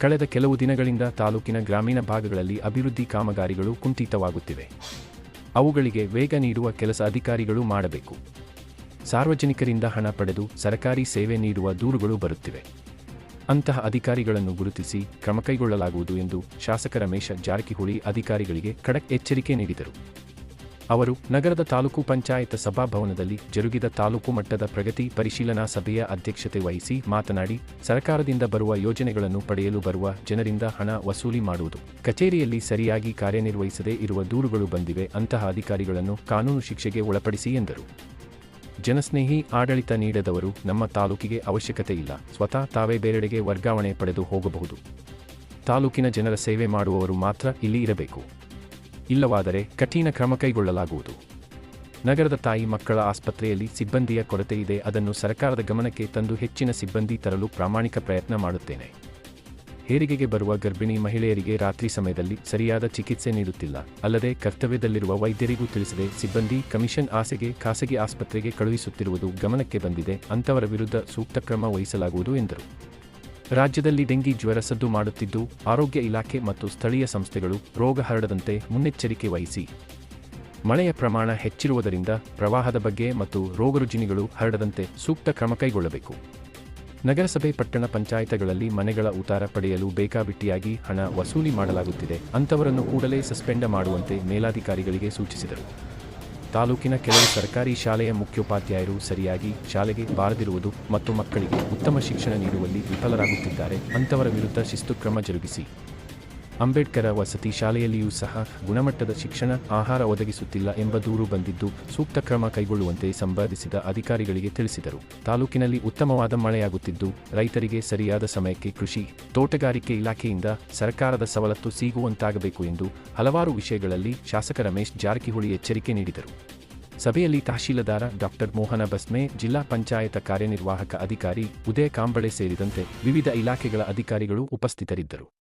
ಕಳೆದ ಕೆಲವು ದಿನಗಳಿಂದ ತಾಲೂಕಿನ ಗ್ರಾಮೀಣ ಭಾಗಗಳಲ್ಲಿ ಅಭಿವೃದ್ಧಿ ಕಾಮಗಾರಿಗಳು ಕುಂಠಿತವಾಗುತ್ತಿವೆ. ಅವುಗಳಿಗೆ ವೇಗ ನೀಡುವ ಕೆಲಸ ಅಧಿಕಾರಿಗಳು ಮಾಡಬೇಕು. ಸಾರ್ವಜನಿಕರಿಂದ ಹಣ ಪಡೆದು ಸರ್ಕಾರಿ ಸೇವೆ ನೀಡುವ ದೂರುಗಳು ಬರುತ್ತಿವೆ. ಅಂತಹ ಅಧಿಕಾರಿಗಳನ್ನು ಗುರುತಿಸಿ ಕ್ರಮ ಕೈಗೊಳ್ಳಲಾಗುವುದು ಎಂದು ಶಾಸಕ ರಮೇಶ ಜಾರಕಿಹೊಳಿ ಅಧಿಕಾರಿಗಳಿಗೆ ಖಡಕ್ ಎಚ್ಚರಿಕೆ ನೀಡಿದರು. ಅವರು ನಗರದ ತಾಲೂಕು ಪಂಚಾಯತ್ ಸಭಾಭವನದಲ್ಲಿ ಜರುಗಿದ ತಾಲೂಕು ಮಟ್ಟದ ಪ್ರಗತಿ ಪರಿಶೀಲನಾ ಸಭೆಯ ಅಧ್ಯಕ್ಷತೆ ವಹಿಸಿ ಮಾತನಾಡಿ, ಸರ್ಕಾರದಿಂದ ಬರುವ ಯೋಜನೆಗಳನ್ನು ಪಡೆಯಲು ಬರುವ ಜನರಿಂದ ಹಣ ವಸೂಲಿ ಮಾಡುವುದು, ಕಚೇರಿಯಲ್ಲಿ ಸರಿಯಾಗಿ ಕಾರ್ಯನಿರ್ವಹಿಸದೇ ಇರುವ ದೂರುಗಳು ಬಂದಿವೆ ಅಂತಹ ಅಧಿಕಾರಿಗಳನ್ನು ಕಾನೂನು ಶಿಕ್ಷೆಗೆ ಒಳಪಡಿಸಿ ಎಂದರು. ಜನಸ್ನೇಹಿ ಆಡಳಿತ ನೀಡದವರು ನಮ್ಮ ತಾಲೂಕಿಗೆ ಅವಶ್ಯಕತೆ ಇಲ್ಲ, ಸ್ವತಃ ತಾವೇ ಬೇರೆಡೆಗೆ ವರ್ಗಾವಣೆ ಪಡೆದು ಹೋಗಬಹುದು. ತಾಲೂಕಿನ ಜನರ ಸೇವೆ ಮಾಡುವವರು ಮಾತ್ರ ಇಲ್ಲಿ ಇರಬೇಕು. ಇಲ್ಲವಾದರೆ ಕಠಿಣ ಕ್ರಮ ಕೈಗೊಳ್ಳಲಾಗುವುದು. ನಗರದ ತಾಯಿ ಮಕ್ಕಳ ಆಸ್ಪತ್ರೆಯಲ್ಲಿ ಸಿಬ್ಬಂದಿಯ ಕೊರತೆ ಇದೆ, ಅದನ್ನು ಸರ್ಕಾರದ ಗಮನಕ್ಕೆ ತಂದು ಹೆಚ್ಚಿನ ಸಿಬ್ಬಂದಿ ತರಲು ಪ್ರಾಮಾಣಿಕ ಪ್ರಯತ್ನ ಮಾಡುತ್ತೇನೆ. ಹೆರಿಗೆಗೆ ಬರುವ ಗರ್ಭಿಣಿ ಮಹಿಳೆಯರಿಗೆ ರಾತ್ರಿ ಸಮಯದಲ್ಲಿ ಸರಿಯಾದ ಚಿಕಿತ್ಸೆ ನೀಡುತ್ತಿಲ್ಲ, ಅಲ್ಲದೆ ಕರ್ತವ್ಯದಲ್ಲಿರುವ ವೈದ್ಯರಿಗೂ ತಿಳಿಸದೆ ಸಿಬ್ಬಂದಿ ಕಮಿಷನ್ ಆಸೆಗೆ ಖಾಸಗಿ ಆಸ್ಪತ್ರೆಗೆ ಕಳುಹಿಸುತ್ತಿರುವುದು ಗಮನಕ್ಕೆ ಬಂದಿದೆ ಅಂತವರ ವಿರುದ್ಧ ಸೂಕ್ತ ಕ್ರಮ ವಹಿಸಲಾಗುವುದು ಎಂದರು. ರಾಜ್ಯದಲ್ಲಿ ಡೆಂಗಿ ಜ್ವರ ಸದ್ದು ಮಾಡುತ್ತಿದ್ದು, ಆರೋಗ್ಯ ಇಲಾಖೆ ಮತ್ತು ಸ್ಥಳೀಯ ಸಂಸ್ಥೆಗಳು ರೋಗ ಹರಡದಂತೆ ಮುನ್ನೆಚ್ಚರಿಕೆ ವಹಿಸಿ. ಮಳೆಯ ಪ್ರಮಾಣ ಹೆಚ್ಚಿರುವುದರಿಂದ ಪ್ರವಾಹದ ಬಗ್ಗೆ ಮತ್ತು ರೋಗರುಜಿನಿಗಳು ಹರಡದಂತೆ ಸೂಕ್ತ ಕ್ರಮ ಕೈಗೊಳ್ಳಬೇಕು. ನಗರಸಭೆ ಪಟ್ಟಣ ಪಂಚಾಯತ್ಗಳಲ್ಲಿ ಮನೆಗಳ ಉತಾರ ಪಡೆಯಲು ಬೇಕಾಬಿಟ್ಟಿಯಾಗಿ ಹಣ ವಸೂಲಿ ಮಾಡಲಾಗುತ್ತಿದೆ. ಅಂಥವರನ್ನು ಕೂಡಲೇ ಸಸ್ಪೆಂಡ್ ಮಾಡುವಂತೆ ಮೇಲಾಧಿಕಾರಿಗಳಿಗೆ ಸೂಚಿಸಿದರು. ತಾಲೂಕಿನ ಕೆಲವು ಸರ್ಕಾರಿ ಶಾಲೆಯ ಮುಖ್ಯೋಪಾಧ್ಯಾಯರು ಸರಿಯಾಗಿ ಶಾಲೆಗೆ ಬಾರದಿರುವುದು ಮತ್ತು ಮಕ್ಕಳಿಗೆ ಉತ್ತಮ ಶಿಕ್ಷಣ ನೀಡುವಲ್ಲಿ ವಿಫಲರಾಗುತ್ತಿದ್ದಾರೆ. ಅಂಥವರ ವಿರುದ್ಧ ಶಿಸ್ತು ಕ್ರಮ ಜರುಗಿಸಿ. ಅಂಬೇಡ್ಕರ ವಸತಿ ಶಾಲೆಯಲ್ಲಿಯೂ ಸಹ ಗುಣಮಟ್ಟದ ಶಿಕ್ಷಣ ಆಹಾರ ಒದಗಿಸುತ್ತಿಲ್ಲ ಎಂಬ ದೂರು ಬಂದಿದ್ದು ಸೂಕ್ತ ಕ್ರಮ ಕೈಗೊಳ್ಳುವಂತೆ ಸಂಬಂಧಿಸಿದ ಅಧಿಕಾರಿಗಳಿಗೆ ತಿಳಿಸಿದರು. ತಾಲೂಕಿನಲ್ಲಿ ಉತ್ತಮವಾದ ಮಳೆಯಾಗುತ್ತಿದ್ದು, ರೈತರಿಗೆ ಸರಿಯಾದ ಸಮಯಕ್ಕೆ ಕೃಷಿ, ತೋಟಗಾರಿಕೆ ಇಲಾಖೆಯಿಂದ ಸರ್ಕಾರದ ಸವಲತ್ತು ಸಿಗುವಂತಾಗಬೇಕು ಎಂದು ಹಲವಾರು ವಿಷಯಗಳಲ್ಲಿ ಶಾಸಕ ರಮೇಶ್ ಜಾರಕಿಹೊಳಿ ಎಚ್ಚರಿಕೆ ನೀಡಿದರು. ಸಭೆಯಲ್ಲಿ ತಹಶೀಲದಾರ ಡಾಕ್ಟರ್ ಮೋಹನ ಬಸ್ಮೆ ಜಿಲ್ಲಾ ಪಂಚಾಯತ ಕಾರ್ಯನಿರ್ವಾಹಕ ಅಧಿಕಾರಿ ಉದಯ ಕಾಂಬಳೆ ಸೇರಿದಂತೆ ವಿವಿಧ ಇಲಾಖೆಗಳ ಅಧಿಕಾರಿಗಳು ಉಪಸ್ಥಿತರಿದ್ದರು.